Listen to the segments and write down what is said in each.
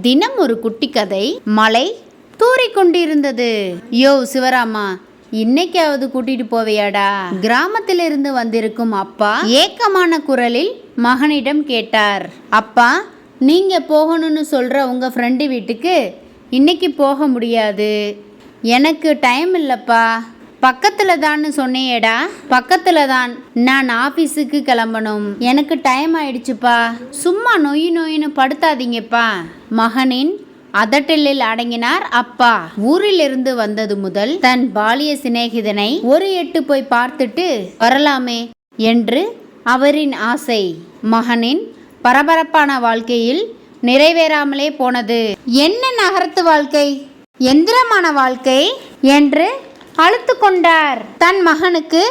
தினம் ஒரு குட்டி கதை மலை தூறிக்கொண்டிருந்தது யோ சிவராமா இன்னைக்காவது கூட்டிட்டு போவியாடா. கிராமத்திலிருந்து வந்திருக்கும் அப்பா ஏக்கமான குரலில் மகனிடம் கேட்டார். அப்பா நீங்க போகணும்னு சொல்ற உங்க ஃப்ரெண்டு வீட்டுக்கு இன்னைக்கு போக முடியாது. எனக்கு டைம் இல்லைப்பா. பக்கத்துல தான்னு சொன்னேயேடா. பக்கத்துல தான் நான் ஆபீஸுக்கு கிளம்பணும். எனக்கு டைம் ஆயிடுச்சுப்பா. சும்மா நொய் நொயின்னு படுத்தாதீங்கப்பா. மகனின் அதட்டலில் அடங்கினார் அப்பா. ஊரிலிருந்து வந்தது முதல் தன் பாலிய சிநேகிதனை ஒரு எட்டு போய் பார்த்துட்டு வரலாமே என்று அவரின் ஆசை மகனின் பரபரப்பான வாழ்க்கையில் நிறைவேறாமலே போனது. என்ன நகரத்து வாழ்க்கை? எந்திரமான வாழ்க்கை? என்று அழுத்து கொண்டார். தன் மகனுக்கு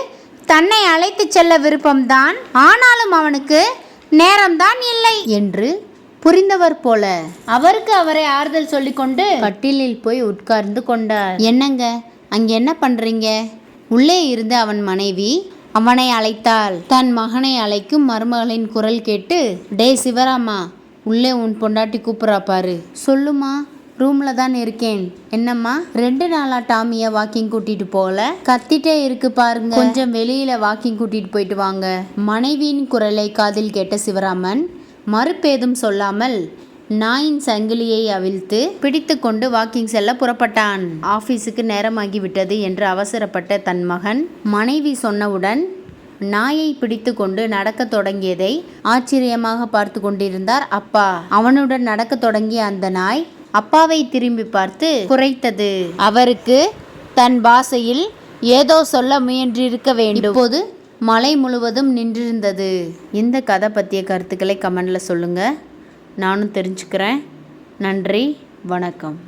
தன்னை அழைத்து செல்ல விருப்பம்தான் ஆனாலும் அவனுக்கு நேரம்தான் இல்லை என்று புரிந்தவர் போல. அவருக்கு அவரை ஆறுதல் சொல்லிக்கொண்டு கட்டிலில் போய் உட்கார்ந்து கொண்டார். என்னங்க? அங்க என்ன பண்றீங்க? உள்ளே இருந்து அவன் மனைவி அவனை அழைத்தாள். தன் மகனை அழைக்கும் மருமகளின் குரல் கேட்டு டே சிவராமா உள்ளே உன் பொண்டாட்டி கூப்பிட்றா பாரு. சொல்லுமா? ரூம்ல தான் இருக்கேன். என்னம்மா? ரெண்டு நாளா டாமிய வாக்கிங் கூட்டிட்டு போகல? கத்திட்டே இருக்கு பாருங்க. கொஞ்சம் வெளியில வாக்கிங் கூட்டிட்டு போயிட்டு வாங்க. மனைவியின் குரலை காதில் கேட்ட சிவராமன் மறுப்பேதும் சொல்லாமல் நாயின் சங்கிலியை அவிழ்த்து பிடித்து கொண்டு வாக்கிங் செல்ல புறப்பட்டான். ஆபீஸுக்கு நேரமாகி விட்டது என்று அவசரப்பட்ட தன் மகன் மனைவி சொன்னவுடன் நாயை பிடித்து கொண்டு நடக்கத் தொடங்கியதை ஆச்சரியமாக பார்த்து கொண்டிருந்தார் அப்பா. அவனுடன் நடக்கத் தொடங்கிய அந்த நாய் அப்பாவை திரும்பி பார்த்து குறைத்தது. அவருக்கு தன் பாஷையில் ஏதோ சொல்ல முயன்றிருக்க வேண்டும். இப்போது மலை முழுவதும் நின்றிருந்தது. இந்த கதை பற்றிய கருத்துக்களை கமெண்டில் சொல்லுங்கள் நானும் தெரிஞ்சுக்கிறேன். நன்றி. வணக்கம்.